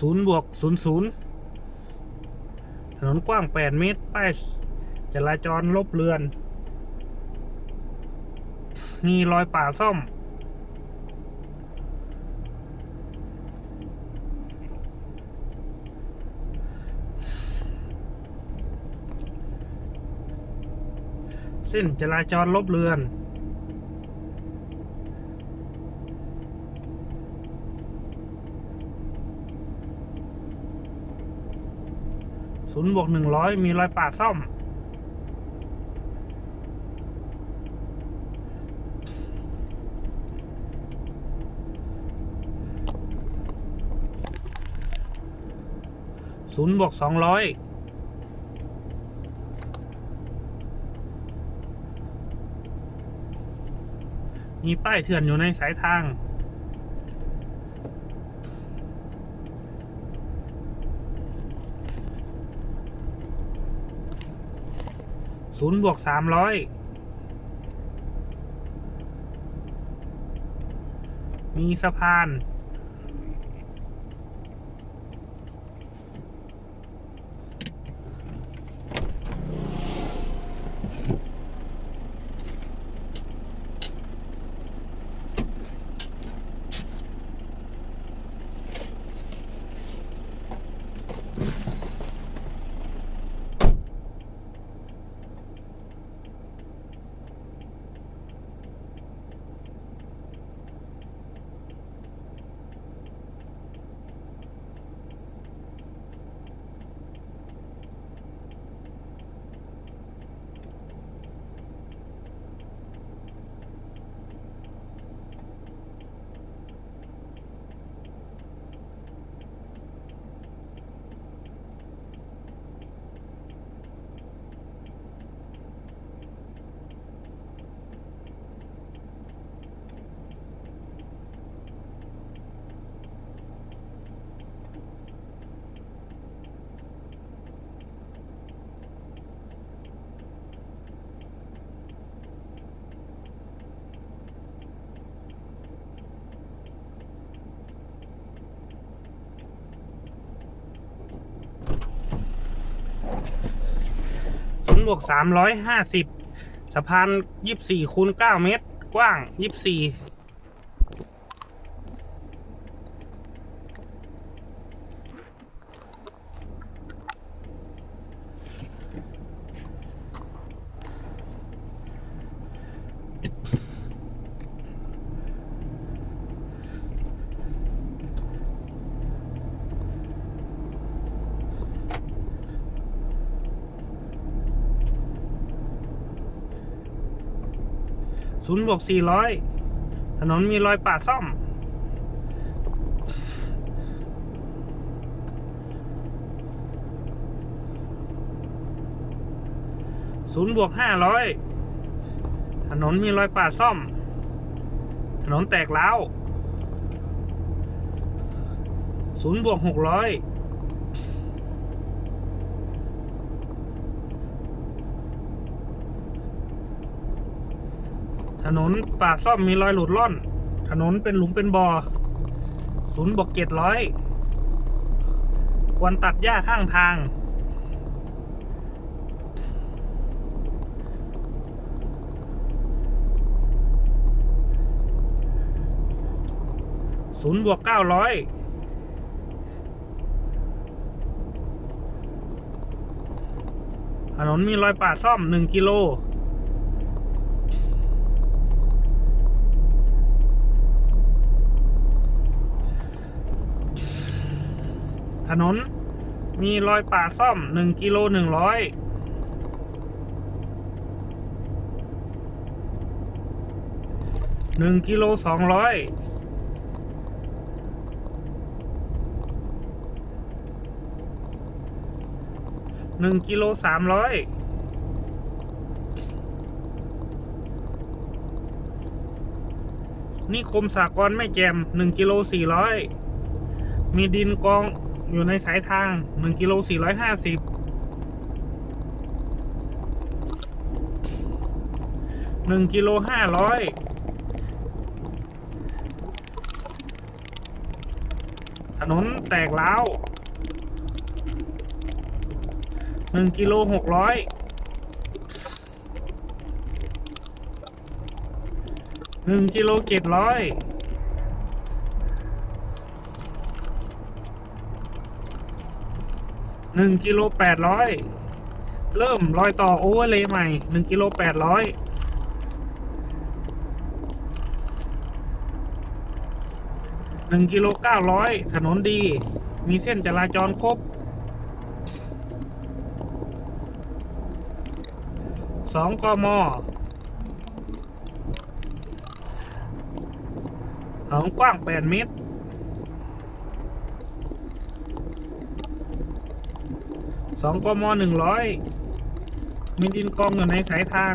ศูนย์บวกศูนย์ศูนย์ นกว้างแปดเมตร ป้ายจราจรลบเลือน มีรอยป่าซ่อม เส้นจราจรลบเลือน ศูนย์บวกหนึ่งร้อยมีรอยป่าซ่อม ศูนย์บวกสองร้อยมีป้ายเถื่อนอยู่ในสายทาง ศูนย์บวกสามร้อยมีสะพาน บวกสามร้อยห้าสิบสะพานยี่สี่คูณเก้าเมตร กว้างยี่สี่ ศูนย์บวกสี่ร้อยถนนมีรอยป่าซ่อม ศูนย์บวกห้าร้อยถนนมีรอยป่าซ่อม ถนนแตกร้าวศูนย์บวกหกร้อย ถนนป่าซ่อมมีรอยหลุดล่อน ถนนเป็นหลุมเป็นบ่อศูนย์บวกเจ็ดร้อยควรตัดหญ้าข้างทาง ศูนย์บวกเก้าร้อยถนนมีรอยป่าซ่อมหนึ่งกิโล นน มีรอยป่าซ่อมหนึ่งกิโลหนึ่งร้อยหนึ่งกิโลสองร้อยหนึ่งกิโลสามร้อยนิคมสากรไม่แจมหนึ่งกิโลสี่ร้อยมีดินกอง อยู่ในสายทางหนึ่งกิโลสี่ร้อยห้าสิบหนึ่งกิโลห้าร้อยถนนแตกแล้วหนึ่งกิโลหกร้อยหนึ่งกิโลเจ็ดร้อย หนึ่งกิโลแปดร้อยเริ่มรอยต่อโอเวอร์เลยใหม่หนึ่งกิโลแปดร้อยหนึ่งกิโลเก้าร้อยถนนดี มีเส้นจราจรครบสองกมถนนกว้างแปดเมตร สองกมหนึ่งร้อยมีดินกองอยู่ในสายทาง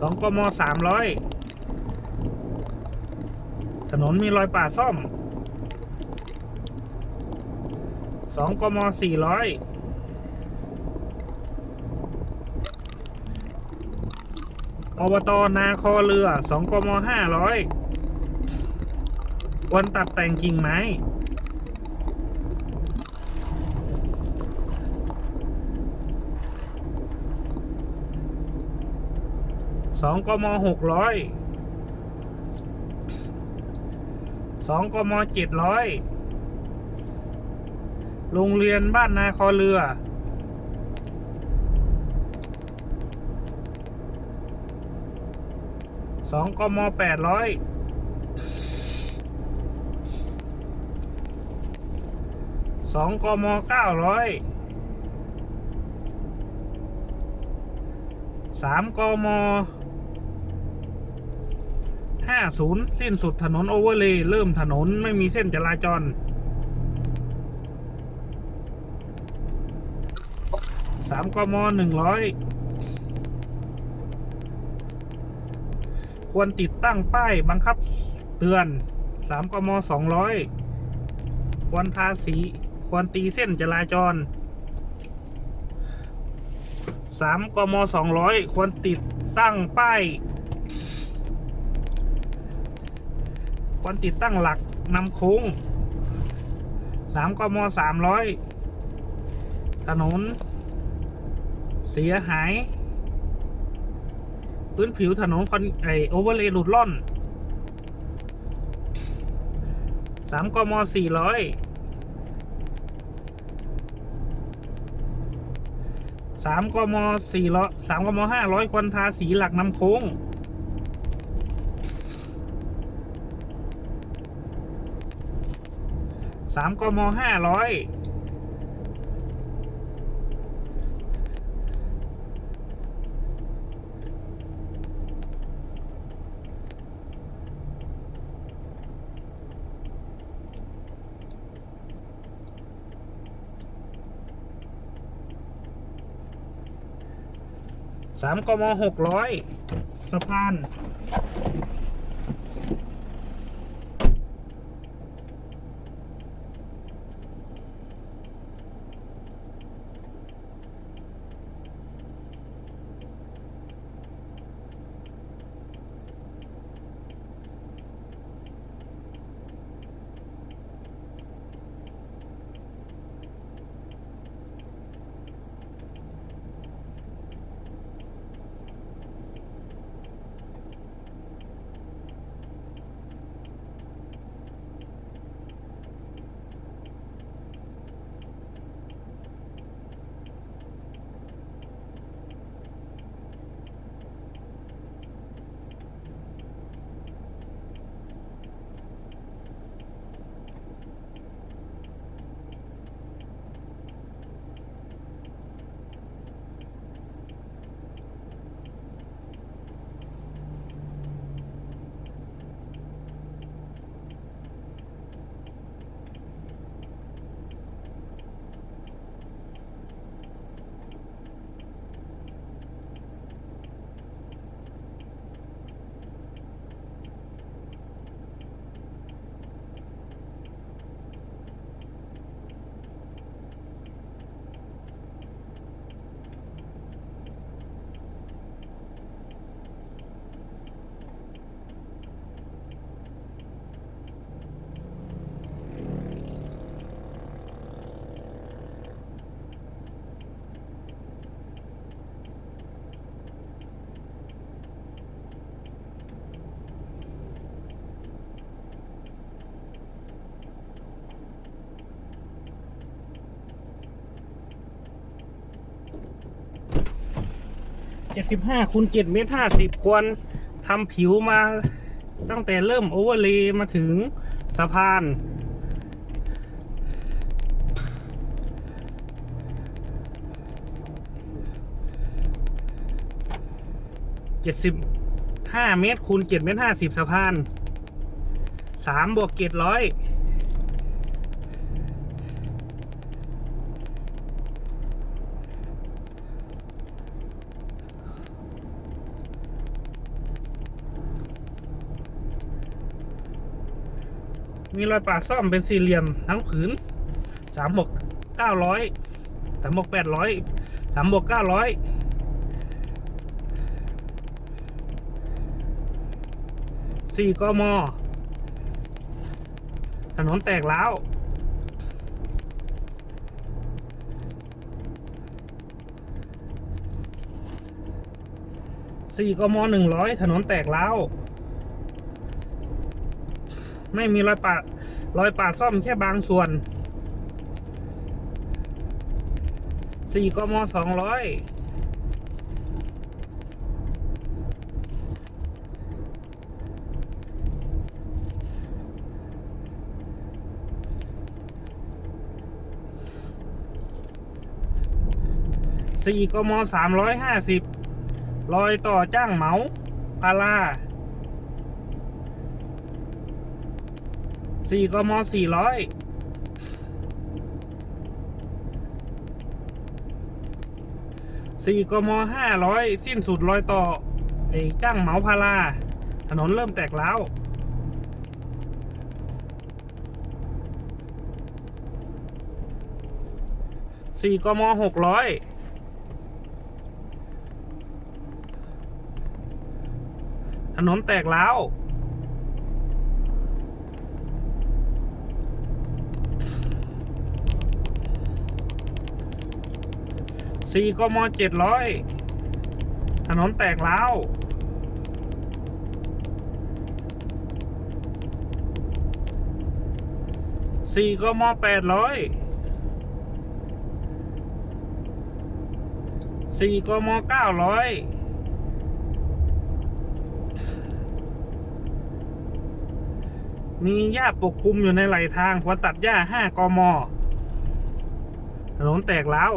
สองกมสามร้อยถนนมีรอยป่าซ่อม สองกมสี่ร้อยอบตนาคอเรือ สองกมห้าร้อย ควรตัดแต่งกิ่งไม้ สองกมหกร้อยสองกมเจ็ดร้อยโรงเรียนบ้านนาคอเรือสองกมแปดร้อย สองกมเก้าร้อยสามกมห้าศูนย์สิ้นสุดถนนโอเวอร์เลย์เริ่มถนนไม่มีเส้นจราจรสามกมหนึ่งร้อยควรติดตั้งป้ายบังคับเตือนสามกมสองร้อยควรทาสี ควรตีเส้นจราจรสามกมสองร้อยควรติดตั้งป้าย ควรติดตั้งหลักนำโค้งสามกมสามร้อยถนน เสียหาย พื้นผิวถนนคอนไอโอเวอร์เลย์หลุดล่อนสามกมสี่ร้อย สามกมสี่ร้อยสามกมห้าร้อยควรทาสีหลักนำโค้ง สามกมห้าร้อย สามกมหกร้อยสะพาน สิบห้าคูณเจ็ดเมตรห้าสิบควรทำผิวมาตั้งแต่เริ่มโอเวอร์เลย์มาถึงสะพาน เจ็ดสิบห้าเมตรคูณเจ็ดเมตรห้าสิบสะพานสามบวกเจ็ดร้อย มีรอยปาดซ่อมเป็นสี่เหลี่ยมทั้งผืนสามบวกเก้าร้อยสามบวกแปดร้อยสามบวกเก้าร้อยสี่กมถนนแตกแล้วสี่กมหนึ่งร้อยถนนแตกแล้ว ไม่มีรอยปาดรอยปาดซ่อมแค่บางส่วนสี่กมสองร้อยสี่กมสามร้อยห้าสิบรอยต่อจ้างเหมาพารา สี่กมสี่ร้อยสี่กมห้าร้อยสิ้นสุดรอยต่อไอ้จ้างเหมาพาราถนนเริ่มแตกแล้วสี่กมหกร้อยถนนแตกแล้ว สี่กมเจ็ดร้อยถนนแตกแล้วสี่กมแปดร้อยสี่กมเก้าร้อยมีหญ้าปกคลุมอยู่ในไหลทางควรตัดหญ้าห้ากมถนนแตกแล้ว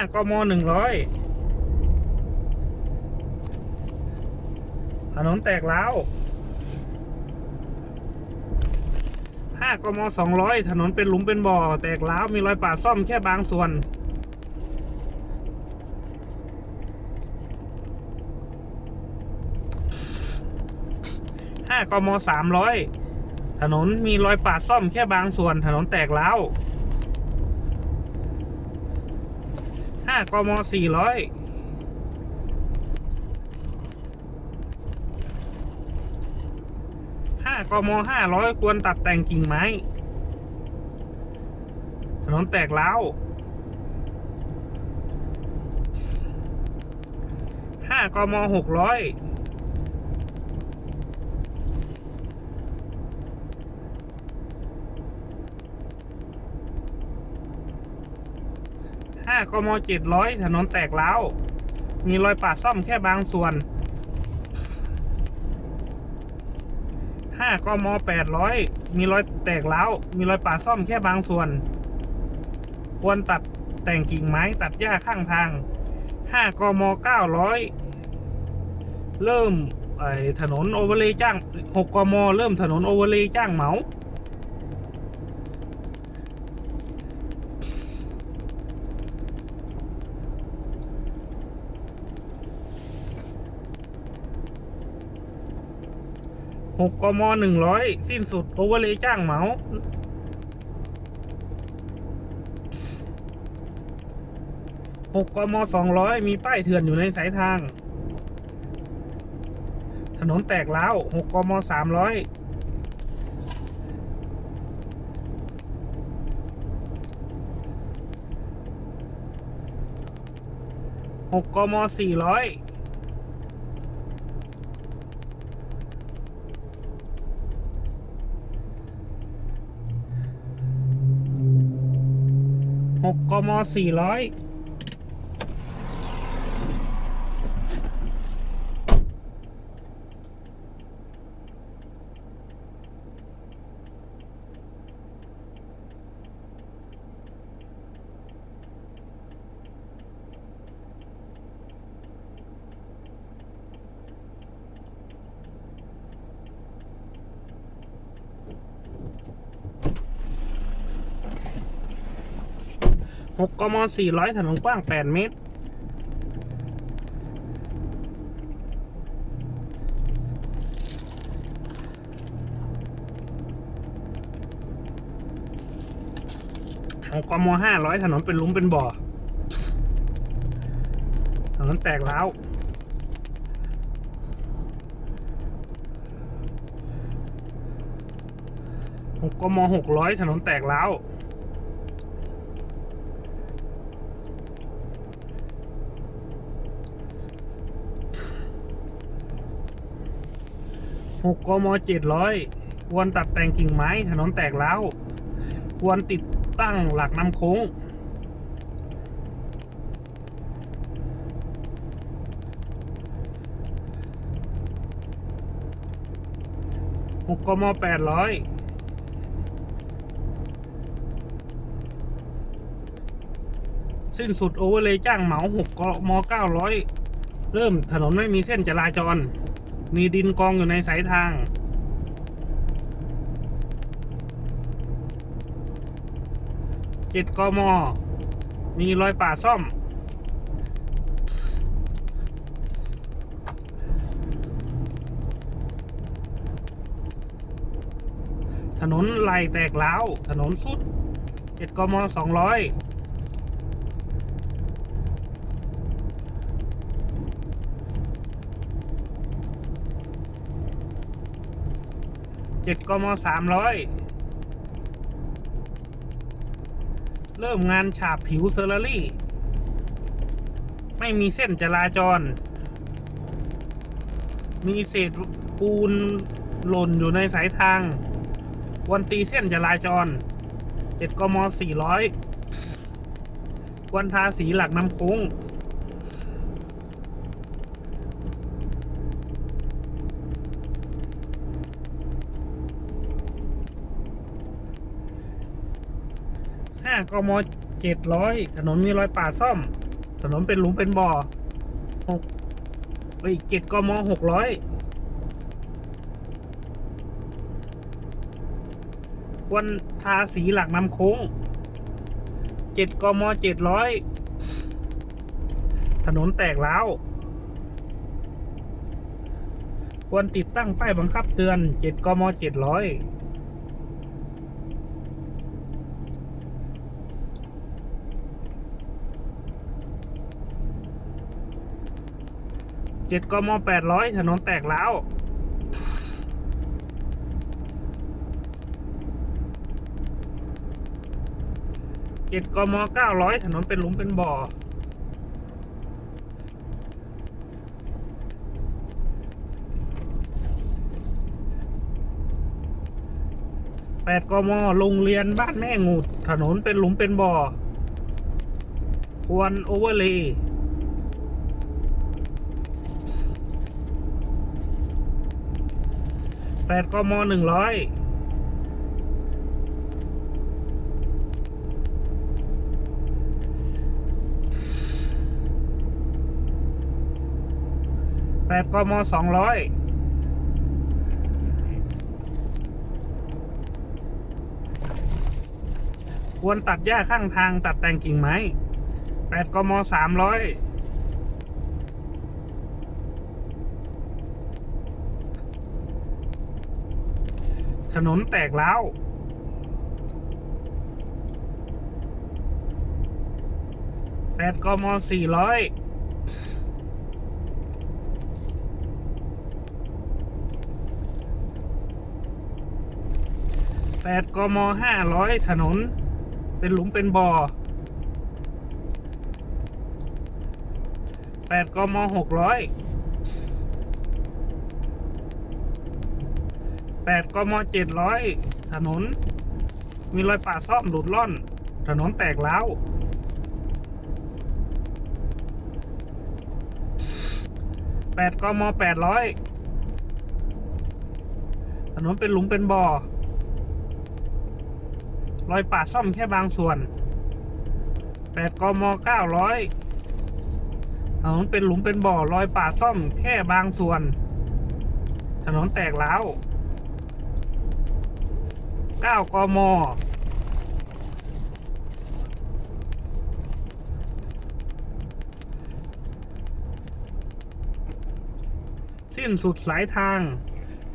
ากมหนึ่งร้อยถนนแตกแล้วห้ากมสองร้อยถนนเป็นหลุมเป็นบ่อ แตกแล้วมีรอยปาดซ่อมแค่บางส่วนห้ากมสามร้อยถนนมีรอยปาดซ่อมแค่บางส่วน ถนนแตกแล้วห้า กมสี่ร้อยห้ากมห้าร้อยควรตัดแต่งกิ่งไม้ ถนนแตกแล้วห้ากมหกร้อย ห้ากมเจ็ดร้อยถนนแตกแล้วมีรอยปาดซ่อมแค่บางส่วนห้ากมแปดร้อยมีรอยแตกแล้วมีรอยปาดซ่อมแค่บางส่วน ควรตัดแต่งกิ่งไม้ตัดหญ้าข้างทางห้ากมเก้าร้อยเริ่มถนนโอเวอร์เลย์จ้างหกกมเริ่มถนนโอเวอร์เลย์จ้างเหมา หกกมหนึ่งร้อยสิ้นสุดโอเวอร์เลยจ้างเหมาหกกมสองร้อยมีป้ายเถื่อนอยู่ในสายทาง ถนนแตกแล้วหกกมสามร้อยหกกมสี่ร้อย กกมสี่ ร้อยหกมสี่ร้อยถนนกว้างแปดเมตรหกกมห้าร้อยถนนเป็นลุมเป็นบ่อ ถนนแตกแล้วหกกมหกร้อยถนนแตกแล้ว หกมเจ็ดร้อยควรตัดแต่งกิ่งไม้ ถนนแตกแล้ว ควรติดตั้งหลักน้ำโค้งหกกมแปดร้อยสิ้นสุดโอเวอร์เลยจ้างเหมาหกมเก้าร้อยเริ่มถนนไม่มีเส้นจราจร มีดินกองอยู่ในสายทาง เจ็ดกม มีรอยป่าซ่อม ถนนไหลแตกล้าว ถนนสุด เจ็ดกมสองร้อย จ็ดกมสามร้อยเริ่มงานฉาบผิวเซอร์รี่ ไม่มีเส้นจราจร มีเศษปูนหล่นอยู่ในสายทางควรตีเส้นจราจรเจ็ดกมสี่ร้อยควรทาสีหลักน้ำโค้ง กมเจ็ดร้อยถนนมีรอยป่าซ่อม ถนนเป็นหลุมเป็นบ่อหกไปอีกเจ็ดกมหกร้อยควรทาสีหลักนำโค้งเจ็ดกมเจ็ดร้อยถนนแตกแล้าวควรติดตั้งป้ายบังคับเตือน 7 กม 700 เจ็ดกมแปดร้อยถนนแตกแล้วเจ็ดกมเก้าร้อยถนนเป็นหลุมเป็นบ่อแปดกมโรงเรียนบ้านแม่งูด ถนนเป็นหลุมเป็นบ่อ ควรโอเวอร์เลย์ แปดกมหนึ่งร้อยแปดกมสองร้อยควรตัดหญ้าข้างทางตัดแต่งกิ่งไม้แปดกมสามร้อย ถนนแตกแล้ว แปดกมสี่ร้อยแปดกมห้าร้อยถนน เป็นหลุมเป็นบ่อแปดกมหกร้อย แปดกมเจ็ดร้อยถนน มีรอยป่าซ่อมหลุดล่อน ถนนแตกแล้วแปดกมแปดร้อยถนนเป็นหลุมเป็นบ่อ รอยป่าซ่อมแค่บางส่วนแปดกมเก้าร้อยถนนเป็นหลุมเป็นบ่อ รอยป่าซ่อมแค่บางส่วน ถนนแตกแล้ว 9 กม สิ้นสุดสายทาง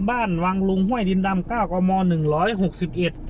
บ้านวังลุงห้วยดินดำ 9 กม 161